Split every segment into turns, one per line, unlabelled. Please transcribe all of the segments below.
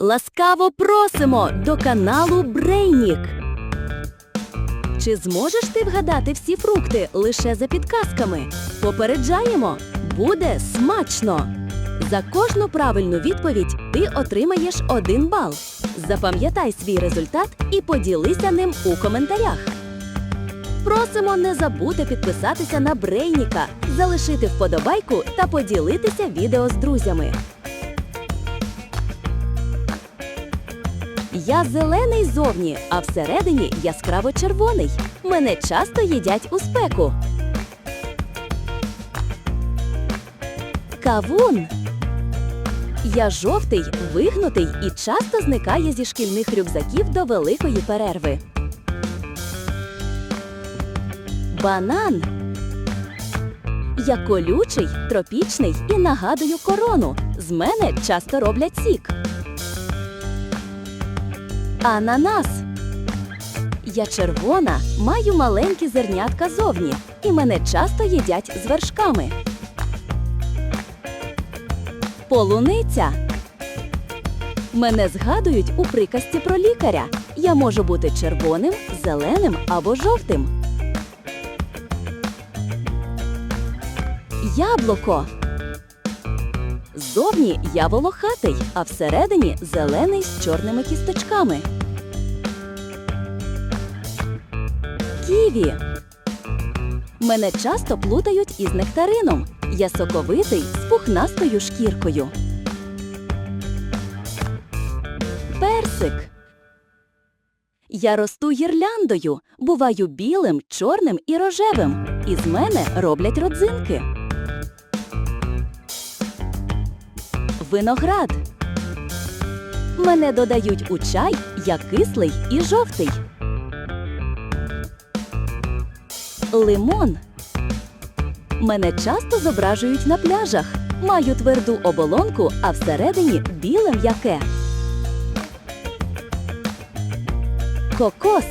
Ласкаво просимо до каналу Брейнік. Чи зможеш ти вгадати всі фрукти лише за підказками? Попереджаємо, буде смачно! За кожну правильну відповідь ти отримаєш один бал. Запам'ятай свій результат і поділися ним у коментарях. Просимо не забути підписатися на Брейніка, залишити вподобайку та поділитися відео з друзями. Я зелений зовні, а всередині яскраво червоний. Мене часто їдять у спеку. Кавун. Я жовтий, вигнутий і часто зникає зі шкільних рюкзаків до великої перерви. Банан. Я колючий, тропічний і нагадую корону. З мене часто роблять сік. Ананас. Я червона, маю маленькі зернятка зовні, і мене часто їдять з вершками. Полуниця. Мене згадують у приказці про лікаря. Я можу бути червоним, зеленим або жовтим. Яблуко. Ззовні я волохатий, а всередині зелений з чорними кісточками. Ківі. Мене часто плутають із нектарином. Я соковитий з пухнастою шкіркою. Персик. Я росту гірляндою, буваю білим, чорним і рожевим. Із мене роблять родзинки. Виноград. Мене додають у чай, я кислий і жовтий. Лимон. Мене часто зображують на пляжах. Маю тверду оболонку, а всередині біле м'яке. Кокос.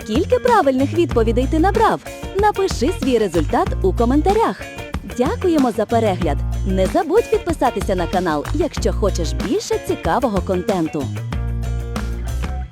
Скільки правильних відповідей ти набрав? Напиши свій результат у коментарях. Дякуємо за перегляд! Не забудь підписатися на канал, якщо хочеш більше цікавого контенту.